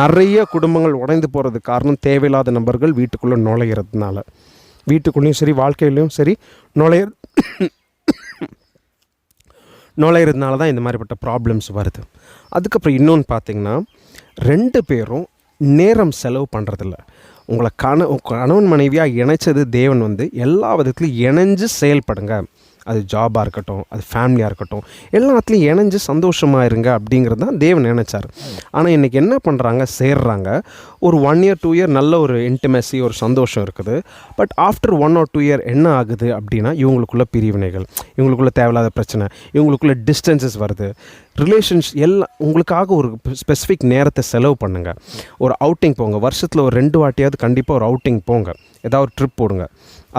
நிறைய குடும்பங்கள் உடைந்து போகிறதுக்கு காரணம் தேவையில்லாத நபர்கள் வீட்டுக்குள்ளே நுழையிறதுனால. வீட்டுக்குள்ளேயும் சரி வாழ்க்கையிலையும் சரி நுழைய நுழையிறதுனால தான் இந்த மாதிரிப்பட்ட ப்ராப்ளம்ஸ் வருது. அதுக்கப்புறம் இன்னொன்று பார்த்தீங்கன்னா ரெண்டு பேரும் நேரம் செலவு பண்ணுறதில்ல உங்களை கண கணவன் மனைவியாக இணைச்சது தேவன் வந்து எல்லா விதத்துலையும் இணைஞ்சு செயல்படுங்க. அது ஜாபாக இருக்கட்டும் அது ஃபேமிலியாக இருக்கட்டும் எல்லாத்துலேயும் இணைஞ்சு சந்தோஷமாக இருங்க அப்படிங்கிறது தான் தேவன் நினைச்சார். ஆனால் இன்றைக்கி என்ன பண்ணுறாங்க சேர்றாங்க. ஒரு ஒன் இயர் டூ இயர் நல்ல ஒரு இன்டிமெசி ஒரு சந்தோஷம் இருக்குது. But after one or two year என்ன ஆகுது அப்படின்னா இவங்களுக்குள்ள பிரிவினைகள் இவங்களுக்குள்ள தேவையில்லாத பிரச்சனை இவங்களுக்குள்ள டிஸ்டன்சஸ் வருது. ரிலேஷன்ஸ் எல்லாம் உங்களுக்காக ஒரு ஸ்பெசிஃபிக் நேரத்தை செலவு பண்ணுங்கள் ஒரு அவுட்டிங் போங்க. வருஷத்தில் ஒரு ரெண்டு வாட்டியாவது கண்டிப்பாக ஒரு அவுட்டிங் போங்க. ஏதாவது ஒரு ட்ரிப் போடுங்க.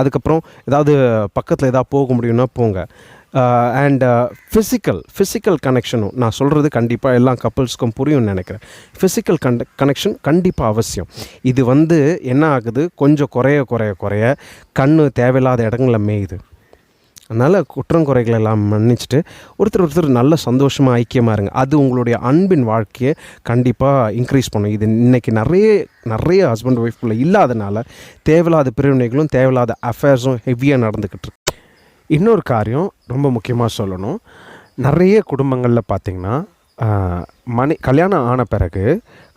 அதுக்கப்புறம் ஏதாவது பக்கத்தில் ஏதாவது போக முடியும்னா போங்க. அண்ட் ஃபிசிக்கல் ஃபிசிக்கல் கனெக்ஷனும் நான் சொல்கிறது கண்டிப்பாக எல்லா கப்புள்ஸ்க்கும் புரியும்னு நினைக்கிறேன். ஃபிசிக்கல் கண்ட கனெக்ஷன் கண்டிப்பாக அவசியம். இது வந்து என்ன ஆகுது? கொஞ்சம் குறைய குறைய குறைய கண் தேவையில்லாத இடங்களில் மேயுது. அதனால் குற்றம் குறைகள் எல்லாம் மன்னிச்சுட்டு ஒருத்தர் ஒருத்தர் நல்ல சந்தோஷமாக ஐக்கியமாக இருங்க. அது உங்களுடைய அன்பின் வாழ்க்கையை கண்டிப்பாக இன்க்ரீஸ் பண்ணும். இது இன்றைக்கி நிறைய நிறைய ஹஸ்பண்ட் ஒய்ஃப்குள்ளே இல்லாதனால தேவையில்லாத பிரிவினைகளும் தேவையில்லாத அஃபேர்ஸும் ஹெவியாக நடந்துக்கிட்டு இருக்கு. இன்னொரு காரியம் ரொம்ப முக்கியமாக சொல்லணும். நிறைய குடும்பங்களில் பார்த்திங்கன்னா மணி கல்யாணம் ஆன பிறகு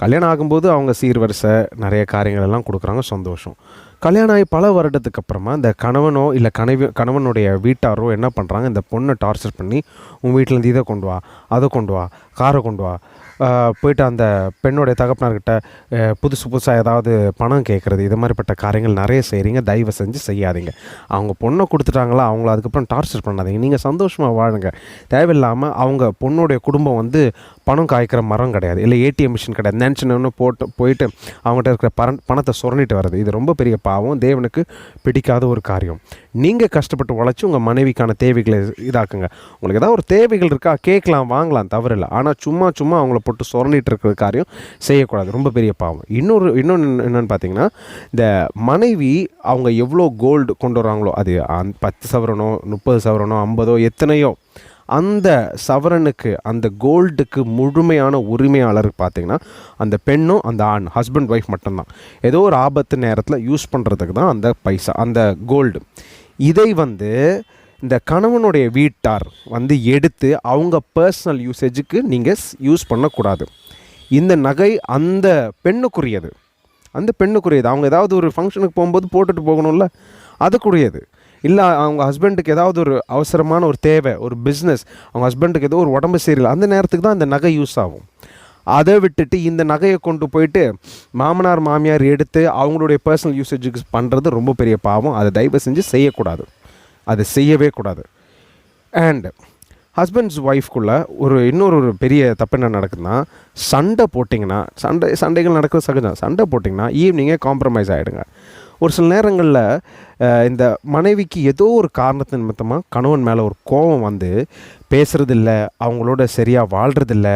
கல்யாணம் ஆகும்போது அவங்க சீர்வரிசை நிறைய காரியங்கள் எல்லாம் கொடுக்குறாங்க. சந்தோஷம். கல்யாணம் ஆகி பல வருடத்துக்கு அப்புறமா இந்த கணவனோ இல்லை கனவி கணவனுடைய வீட்டாரோ என்ன பண்ணுறாங்க இந்த பொண்ணை டார்ச்சர் பண்ணி உன் வீட்டிலேருந்து இதை கொண்டு வா அதை கொண்டு வா காரை கொண்டு வா. போயிட்டு அந்த பெண்ணுடைய தகப்பனார்கிட்ட புதுசு புதுசாக ஏதாவது பணம் கேட்குறது இது மாதிரிப்பட்ட காரியங்கள் நிறைய செய்கிறீங்க தயவு செஞ்சு செய்யாதீங்க. அவங்க பொண்ணை கொடுத்துட்டாங்களா? அவங்கள அதுக்கப்புறம் டார்ச்சர் பண்ணாதீங்க. நீங்கள் சந்தோஷமாக வாழுங்க. தேவையில்லாமல் அவங்க பொண்ணுடைய குடும்பம் வந்து பணம் காய்க்கிற மரம் கிடையாது. இல்லை ஏடிஎம் மிஷின் கிடையாது. நினச்சினு போட்டு போயிட்டு அவங்ககிட்ட இருக்கிற பண பணத்தை சுரண்டிட்டு வர்றது. இது ரொம்ப பெரிய பாவம். தேவனுக்கு பிடிக்காத ஒரு காரியம். நீங்கள் கஷ்டப்பட்டு உழைச்சி உங்கள் மனைவிக்கான தேவைகளை இதாக்குங்க. உங்களுக்கு ஏதாவது ஒரு தேவைகள் இருக்கா? கேட்கலாம் வாங்கலாம் தவறில்லை. ஆனால் சும்மா சும்மா அவங்கள போட்டு சுரண்டிட்டு இருக்கிற காரியம் செய்யக்கூடாது. ரொம்ப பெரிய பாவம். இன்னொரு இன்னொன்று என்னென்னு பார்த்தீங்கன்னா இந்த மனைவி அவங்க எவ்வளோ கோல்டு கொண்டு வராங்களோ அது பத்து சவரனோ முப்பது சவரனோ ஐம்பதோ எத்தனையோ அந்த சவரனுக்கு அந்த கோல்டுக்கு முழுமையான உரிமையாளர் பார்த்தீங்கன்னா அந்த பெண்ணும் அந்த ஆண் ஹஸ்பண்ட் ஒய்ஃப் மட்டும்தான். ஏதோ ஒரு ஆபத்து நேரத்தில் யூஸ் பண்ணுறதுக்கு தான் அந்த பைசா அந்த கோல்டு இதை வந்து இந்த கணவனுடைய வீட்டார் வந்து எடுத்து அவங்க பர்சனல் யூசேஜுக்கு நீங்கள் யூஸ் பண்ணக்கூடாது. இந்த நகை அந்த பெண்ணுக்குரியது. அந்த பெண்ணுக்குரியது. அவங்க ஏதாவது ஒரு ஃபங்க்ஷனுக்கு போகும்போது போட்டுட்டு போகணும்ல அதுக்குரியது. இல்லை அவங்க ஹஸ்பண்டுக்கு ஏதாவது ஒரு அவசரமான ஒரு தேவை ஒரு பிஸ்னஸ் அவங்க ஹஸ்பண்டுக்கு ஏதோ ஒரு உடம்பு சரியில்லை அந்த நேரத்துக்கு தான் அந்த நகை யூஸ் ஆகும். அதை விட்டுட்டு இந்த நகையை கொண்டு போயிட்டு மாமனார் மாமியார் எடுத்து அவங்களுடைய பர்சனல் யூசேஜுக்கு பண்ணுறது ரொம்ப பெரிய பாவம். அதை தயவு செஞ்சு செய்யக்கூடாது. அதை செய்யவே கூடாது. அண்ட் ஹஸ்பண்ட்ஸ் ஒய்ஃப்குள்ளே ஒரு இன்னொரு ஒரு பெரிய தப்பு என்ன நடக்குதுன்னா சண்டை போட்டிங்கன்னா சண்டை சண்டைகள் நடக்கிறது சகஜம். சண்டை போட்டிங்கன்னா ஈவினிங்கே காம்ப்ரமைஸ் ஆகிடுங்க ஒரு சில நேரங்களில் இந்த மனைவிக்கு ஏதோ ஒரு காரணத்து நிமித்தமாக கணவன் மேலே ஒரு கோபம் வந்து பேசுகிறதில்ல அவங்களோட சரியாக வாழ்கிறதில்ல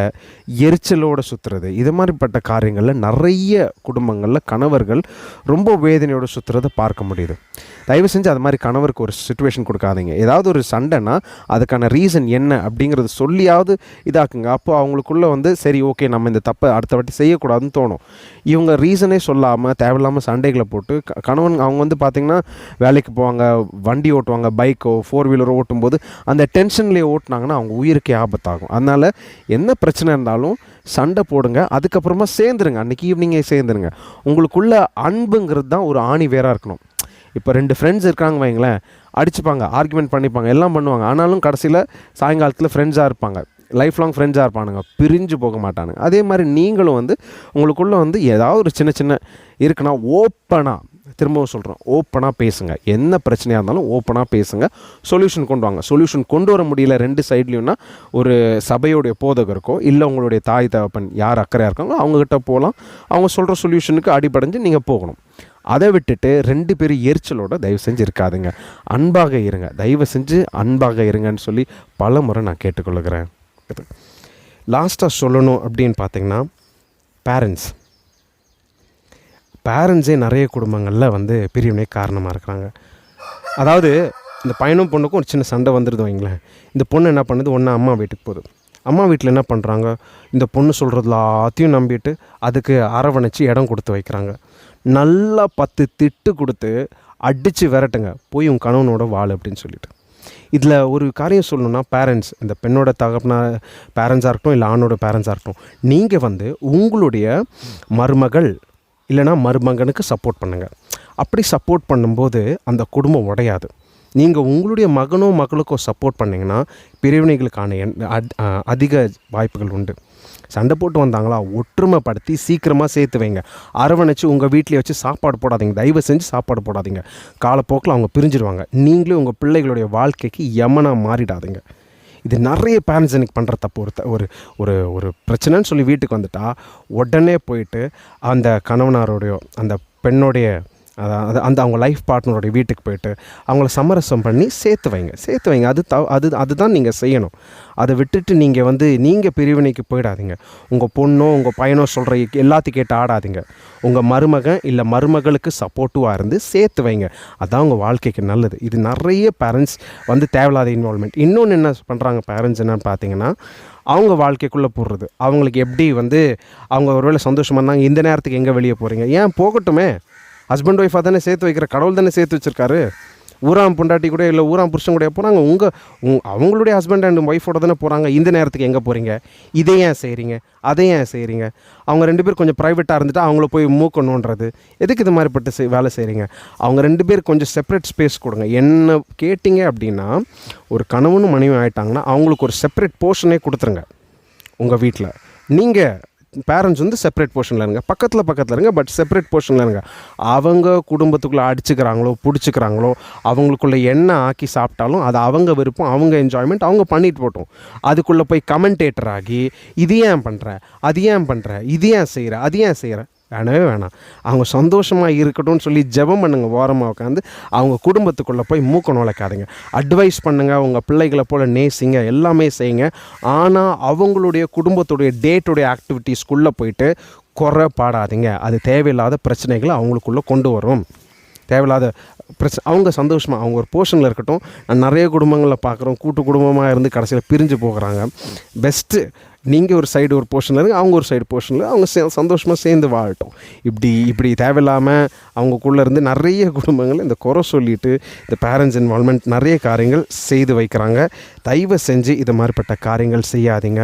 எரிச்சலோடு சுற்றுறது இது மாதிரிப்பட்ட காரியங்களில் நிறைய குடும்பங்களில் கணவர்கள் ரொம்ப வேதனையோடு சுற்றுறதை பார்க்க முடியுது. தயவு செஞ்சு அது மாதிரி கணவருக்கு ஒரு சுச்சுவேஷன் கொடுக்காதீங்க. ஏதாவது ஒரு சண்டைனா அதுக்கான ரீசன் என்ன அப்படிங்கிறது சொல்லியாவது இதாக்குங்க. அப்போ அவங்களுக்குள்ளே வந்து சரி ஓகே நம்ம இந்த தப்பை அடுத்த வாட்டி செய்யக்கூடாதுன்னு தோணும். இவங்க ரீசனே சொல்லாமல் தேவையில்லாமல் சண்டைகளை போட்டு க- கணவன் அவங்க வந்து பார்த்திங்கன்னா வேலைக்கு போவாங்க வண்டி ஓட்டுவாங்க பைக்கோ ஃபோர் வீலரோ ஓட்டும்போது அந்த டென்ஷன்லேயே ஓட்டுனாங்கன்னா அவங்க உயிருக்கே ஆபத்தாகும். அதனால் என்ன பிரச்சனை இருந்தாலும் சண்டை போடுங்க. அதுக்கப்புறமா சேர்ந்துருங்க. அன்றைக்கி ஈவினிங்கே சேர்ந்துருங்க. உங்களுக்குள்ள அன்புங்கிறது தான் ஒரு ஆணி வேறாக இருக்கணும். இப்போ ரெண்டு ஃப்ரெண்ட்ஸ் இருக்காங்க வைங்களேன் அடிச்சுப்பாங்க ஆர்குமெண்ட் பண்ணிப்பாங்க எல்லாம் பண்ணுவாங்க. ஆனாலும் கடைசியில் சாயங்காலத்தில் ஃப்ரெண்ட்ஸாக இருப்பாங்க. லைஃப் லாங் ஃப்ரெண்ட்ஸாக இருப்பானுங்க. பிரிஞ்சு போக மாட்டானுங்க. அதே மாதிரி நீங்களும் வந்து உங்களுக்குள்ளே வந்து ஏதாவது ஒரு சின்ன சின்ன இருக்குன்னா ஓப்பனாக திரும்பவும் சொல்கிறோம் ஓப்பனாக பேசுங்க. என்ன பிரச்சனையாக இருந்தாலும் ஓப்பனாக பேசுங்க. சொல்யூஷன் கொண்டு வாங்க. சொல்யூஷன் கொண்டு வர முடியல ரெண்டு சைட்லேயும்னா ஒரு சபையோடைய போதகருக்கோ இல்லை உங்களுடைய தாய் தகப்பன் யார் அக்கறையாக இருக்காங்களோ அவங்கக்கிட்ட போகலாம் அவங்க சொல்கிற சொல்யூஷனுக்கு அடிபடைஞ்சு நீங்கள் போகணும். அதை விட்டுட்டு ரெண்டு பேரும் எரிச்சலோட தயவு செஞ்சு இருக்காதுங்க. அன்பாக இருங்க. தயவு செஞ்சு அன்பாக இருங்கன்னு சொல்லி பல முறை நான் கேட்டுக்கொள்கிறேன். லாஸ்ட்டாக சொல்லணும் அப்படின்னு பார்த்தீங்கன்னா பேரண்ட்ஸ் பேரண்ட்ஸே நிறைய குடும்பங்களில் வந்து பிரிவினை காரணமாக இருக்கிறாங்க. அதாவது இந்த பையனும் பொண்ணுக்கும் ஒரு சின்ன சண்டை வந்துடுது வைங்களேன். இந்த பொண்ணு என்ன பண்ணுது? ஒன்றா அம்மா வீட்டுக்கு போகுது. அம்மா வீட்டில் என்ன பண்ணுறாங்க இந்த பொண்ணு சொல்கிறது எல்லாத்தையும் நம்பிட்டு அதுக்கு அரவணைச்சு இடம் கொடுத்து வைக்கிறாங்க. நல்லா பத்து திட்டு கொடுத்து அடித்து விரட்டுங்க. போய் உன் கணவனோட வாழ் அப்படின்னு சொல்லிட்டு. இதில் ஒரு காரியம் சொல்லணும்னா பேரண்ட்ஸ் இந்த பெண்ணோட தகப்பனா பேரண்ட்ஸாக இருக்கட்டும் இல்லை ஆணோட பேரண்ட்ஸாக இருக்கட்டும் நீங்கள் வந்து உங்களுடைய மருமகள் இல்லைனா மருமகனுக்கு சப்போர்ட் பண்ணுங்கள் அப்படி சப்போர்ட் பண்ணும்போது அந்த குடும்பம் உடையாது. நீங்கள் உங்களுடைய மகனோ மகளுக்கோ சப்போர்ட் பண்ணிங்கன்னா பிரிவினைகளுக்கான அ, அதிக வாய்ப்புகள் உண்டு. சண்டை போட்டு வந்தாங்களா? ஒற்றுமைப்படுத்தி சீக்கிரமாக சேர்த்து வைங்க. அரவணைச்சு உங்கள் வீட்டிலே வச்சு சாப்பாடு போடாதீங்க. தயவு செஞ்சு சாப்பாடு போடாதீங்க. காலப்போக்கில் அவங்க பிரிஞ்சிடுவாங்க நீங்களே உங்கள் பிள்ளைகளுடைய வாழ்க்கைக்கு யமனாக மாறிடாதீங்க. இது நிறைய பேரண்ட்ஸ் எனக்கு பண்ணுற தப்பு. ஒரு ஒரு ஒரு ஒரு பிரச்சனைன்னு சொல்லி வீட்டுக்கு வந்துட்டால் உடனே போயிட்டு அந்த கணவனாரோடைய அந்த பெண்ணுடைய அதான் அது அந்த அவங்க லைஃப் பார்ட்னருடைய வீட்டுக்கு போயிட்டு அவங்கள சமரசம் பண்ணி சேர்த்து வைங்க. சேர்த்து வைங்க. அது த அது அதுதான் நீங்கள் செய்யணும். அதை விட்டுட்டு நீங்கள் வந்து நீங்கள் பிரிவினைக்கு போயிடாதீங்க. உங்கள் பொண்ணோ உங்கள் பையனோ சொல்கிற எல்லாத்தையும் கேட்டு ஆடாதீங்க. உங்கள் மருமகன் இல்லை மருமகளுக்கு சப்போர்ட்டிவாக இருந்து சேர்த்து வைங்க. அதான் உங்கள் வாழ்க்கைக்கு நல்லது. இது நிறைய பேரண்ட்ஸ் வந்து தேவையில்லாத இன்வால்மெண்ட் இன்னொன்று என்ன பண்ணுறாங்க பேரண்ட்ஸ் என்னன்னு பார்த்தீங்கன்னா அவங்க வாழ்க்கைக்குள்ளே போடுறது. அவங்களுக்கு எப்படி வந்து அவங்க ஒருவேளை சந்தோஷமாக இருந்தாங்க இந்த நேரத்துக்கு எங்கே வெளியே போகிறீங்க ஏன் போகட்டுமே? ஹஸ்பண்ட் ஒய்ஃபாக தானே சேர்த்து வைக்கிற கடவுள் தானே சேர்த்து வச்சிருக்காரு. ஊராம் பொண்டாட்டி கூட இல்லை ஊராம் புருஷன் கூட போகிறாங்க உங்கள் உங் அவங்களுடைய ஹஸ்பண்ட் அண்ட் ஒய்ஃபோட தானே போகிறாங்க இந்த நேரத்துக்கு எங்கே போகிறீங்க இதை ஏன் செய்கிறீங்க அதை ஏன் செய்கிறீங்க அவங்க ரெண்டு பேர் கொஞ்சம் ப்ரைவேட்டாக இருந்துட்டு அவங்கள போய் மூக்கணுன்றது எதுக்கு இது மாதிரிப்பட்ட செய் வேலை செய்கிறீங்க அவங்க ரெண்டு பேர் கொஞ்சம் செப்பரேட் ஸ்பேஸ் கொடுங்க. என்ன கேட்டிங்க அப்படின்னா ஒரு கணவனும் மனைவி ஆகிட்டாங்கன்னா அவங்களுக்கு ஒரு செப்பரேட் போர்ஷனே கொடுத்துருங்க. உங்கள் வீட்டில் நீங்கள் பேரண்ட்ஸ் வந்து செப்பரேட் போர்ஷனில் இருங்க. பக்கத்தில் பக்கத்தில் இருங்க பட் செப்பரேட் போர்ஷனில் இருங்க. அவங்க குடும்பத்துக்குள்ளே அடிச்சுக்கிறாங்களோ பிடிச்சிக்கிறாங்களோ அவங்களுக்குள்ள என்ன ஆக்கி சாப்பிட்டாலும் அது அவங்க விருப்பம் அவங்க என்ஜாய்மெண்ட் அவங்க பண்ணிட்டு போட்டோம். அதுக்குள்ளே போய் கமெண்டேட்டர் ஆகி இது ஏன் பண்ணுற அது ஏன் பண்ணுற இது ஏன் செய்கிற அது ஏன் செய்கிற வேணவே வேணாம். அவங்க சந்தோஷமாக இருக்கட்டும்னு சொல்லி ஜெபம் பண்ணுங்க ஓரமாக உட்காந்து அவங்க குடும்பத்துக்குள்ளே போய் மூக்க நுழைக்காதீங்க. அட்வைஸ் பண்ணுங்கள் உங்கள் பிள்ளைகளை போல் நேசிங்க எல்லாமே செய்யுங்க. ஆனால் அவங்களுடைய குடும்பத்துடைய டே டுடைய ஆக்டிவிட்டீஸ்க்குள்ளே போயிட்டு குறை பாடாதீங்க. அது தேவையில்லாத பிரச்சனைகளை அவங்களுக்குள்ளே கொண்டு வரும். தேவையில்லாத பிரச்சனை அவங்க சந்தோஷமாக அவங்க ஒரு போர்ஷனில் இருக்கட்டும். நான் நிறைய குடும்பங்களில் பார்க்குறோம். கூட்டு குடும்பமாக இருந்து கடைசியில் பிரிஞ்சு போகிறாங்க. பெஸ்ட்டு நீங்கள் ஒரு சைடு ஒரு போர்ஷனில் இருக்கு அவங்க ஒரு சைடு போர்ஷனில் அவங்க சே சந்தோஷமாக சேர்ந்து வாழட்டும். இப்படி இப்படி தேவையில்லாமல் அவங்கக்குள்ளே இருந்து நிறைய குடும்பங்கள் இந்த குறை சொல்லிட்டு இந்த பேரண்ட்ஸ் இன்வால்மெண்ட் நிறைய காரியங்கள் செய்து வைக்கிறாங்க. தயவு செஞ்சு இது மாதிரிப்பட்ட காரியங்கள் செய்யாதீங்க.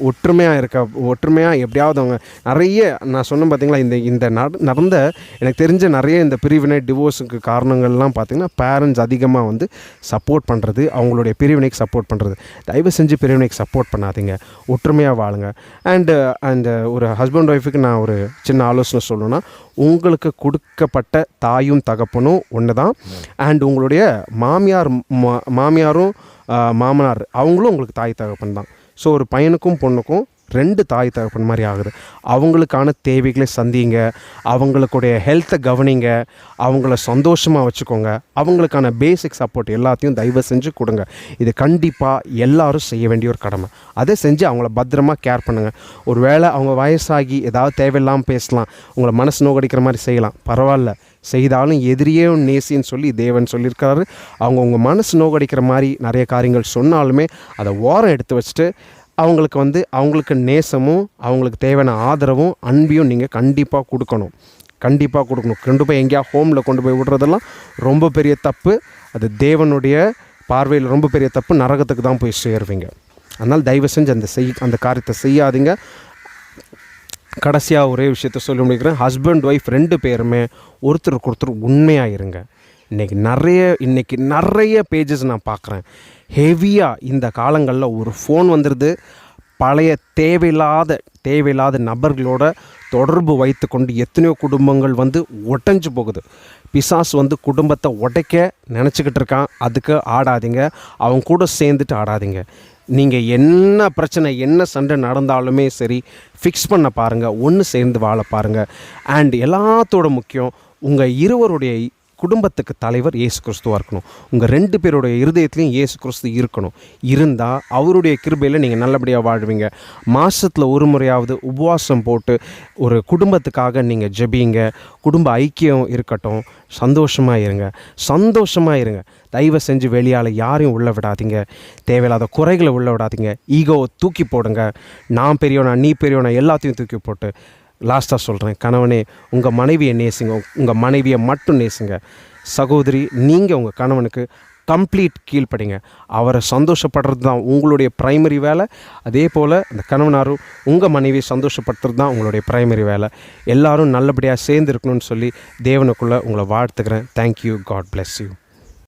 ஒற்றுமையாக இருக்க ஒற்றுமையாக எப்படியாவது அவங்க நிறைய நான் சொன்னேன் பார்த்தீங்களா இந்த இந்த நட- நடந்த எனக்கு தெரிஞ்ச நிறைய இந்த பிரிவினை டிவோர்ஸுக்கு காரணங்கள்லாம் பார்த்திங்கன்னா பேரண்ட்ஸ் அதிகமாக வந்து சப்போர்ட் பண்ணுறது அவங்களுடைய பிரிவினைக்கு சப்போர்ட் பண்ணுறது தயவு செஞ்சு பிரிவினைக்கு சப்போர்ட் பண்ணாதீங்க. ஒற்றுமையாக வாழுங்க. அண்டு அந்த ஒரு ஹஸ்பண்ட் ஒய்ஃபுக்கு நான் ஒரு சின்ன ஆலோசனை சொல்லணும்னா உங்களுக்கு கொடுக்கப்பட்ட தாயும் தகப்பனும் ஒன்று தான் அண்ட் உங்களுடைய மாமியார் மா- மாமியாரும் மாமனார் அவங்களும் உங்களுக்கு தாய் தகப்பன் தான். ஸோ ஒரு பையனுக்கும் பொண்ணுக்கும் ரெண்டு தாய் தகப்பன் மாதிரி ஆகுது. அவங்களுக்கான தேவைகளை சந்திங்க. அவங்களுக்குடைய ஹெல்த்தை கவனிங்க. அவங்கள சந்தோஷமாக வச்சுக்கோங்க. அவங்களுக்கான பேசிக் சப்போர்ட் எல்லாத்தையும் தயவு செஞ்சு கொடுங்க. இது கண்டிப்பாக எல்லாரும் செய்ய வேண்டிய ஒரு கடமை. அதை செஞ்சு அவங்கள பத்திரமா கேர் பண்ணுங்கள் ஒரு வேளை அவங்க வயசாகி ஏதாவது தேவையில்லாமல் பேசலாம். உங்களை மனசு நோக்கடிக்கிற மாதிரி செய்யலாம். பரவாயில்ல. செய்தாலும் எதிரியே நேசின்னு சொல்லி தேவன் சொல்லியிருக்காரு. அவங்க உங்கள் மனசு நோகடிக்கிற மாதிரி நிறைய காரியங்கள் சொன்னாலுமே அதை ஓரம் எடுத்து வச்சுட்டு அவங்களுக்கு வந்து அவங்களுக்கு நேசமும் அவங்களுக்கு தேவையான ஆதரவும் அன்பையும் நீங்கள் கண்டிப்பாக கொடுக்கணும். கண்டிப்பாக கொடுக்கணும். கொண்டு போய் எங்கேயா ஹோமில் கொண்டு போய் விடுறதெல்லாம் ரொம்ப பெரிய தப்பு. அது தேவனுடைய பார்வையில் ரொம்ப பெரிய தப்பு. நரகத்துக்கு தான் போய் சேருவீங்க. அதனால் தயவு செஞ்சு அந்த செய் அந்த காரியத்தை செய்யாதீங்க. கடைசியாக ஒரே விஷயத்த சொல்லி முடிக்கிறேன். ஹஸ்பண்ட் ஒய்ஃப் ரெண்டு பேருமே ஒருத்தருக்கு ஒருத்தர் உண்மையாக இருங்க. இன்றைக்கி நிறைய இன்றைக்கி நிறைய பேஜஸ் நான் பார்க்குறேன். ஹெவியாக இந்த காலங்களில் ஒரு ஃபோன் வந்துடுது பழைய தேவையில்லாத தேவையில்லாத நபர்களோட தொடர்பு வைத்துக்கொண்டு எத்தனையோ குடும்பங்கள் வந்து ஒட்டஞ்சு போகுது. பிசாஸ் வந்து குடும்பத்தை உடைக்க நினச்சிக்கிட்டு இருக்கான். அதுக்கு ஆடாதீங்க. அவங்க கூட சேர்ந்துட்டு ஆடாதீங்க. நீங்கள் என்ன பிரச்சனை என்ன சண்டை நடந்தாலுமே சரி ஃபிக்ஸ் பண்ண பாருங்கள் ஒன்று சேர்ந்து வாழ பாருங்கள் அண்ட் எல்லாத்தோட முக்கியம் உங்கள் இருவருடைய குடும்பத்துக்கு தலைவர் இயேசு கிறிஸ்துவாக இருக்கணும். உங்கள் ரெண்டு பேருடைய இருதயத்துலையும் இயேசு கிறிஸ்து இருக்கணும். இருந்தால் அவருடைய கிருபையில் நீங்கள் நல்லபடியாக வாழ்வீங்க. மாதத்தில் ஒரு முறையாவது உபவாசம் போட்டு ஒரு குடும்பத்துக்காக நீங்கள் ஜெபிங்க. குடும்ப ஐக்கியம் இருக்கட்டும். சந்தோஷமாக இருங்க. சந்தோஷமாக இருங்க. தயவு செஞ்சு வெளியால் யாரையும் உள்ள விடாதீங்க. தேவையில்லாத குறைகளை உள்ள விடாதீங்க. ஈகோவை தூக்கி போடுங்க. நான் பெரியவனா நீ பெரியவனா எல்லாத்தையும் தூக்கி போட்டு லாஸ்ட்டாக சொல்கிறேன் கணவனே உங்கள் மனைவியை நேசிங்க. உங்கள் மனைவியை மட்டும் நேசிங்க. சகோதரி நீங்கள் உங்கள் கணவனுக்கு கம்ப்ளீட் கீழ்ப்படிங்க. அவரை சந்தோஷப்படுறது தான் உங்களுடைய ப்ரைமரி வேலை. அதே போல் அந்த கணவனாரும் உங்கள் மனைவியை சந்தோஷப்படுத்துறது தான் உங்களுடைய ப்ரைமரி வேலை. எல்லாரும் நல்லபடியாக சேர்ந்து இருக்கணும்னு சொல்லி தேவனுக்குள்ளே உங்களை வாழ்த்துக்கிறேன். Thank you God bless you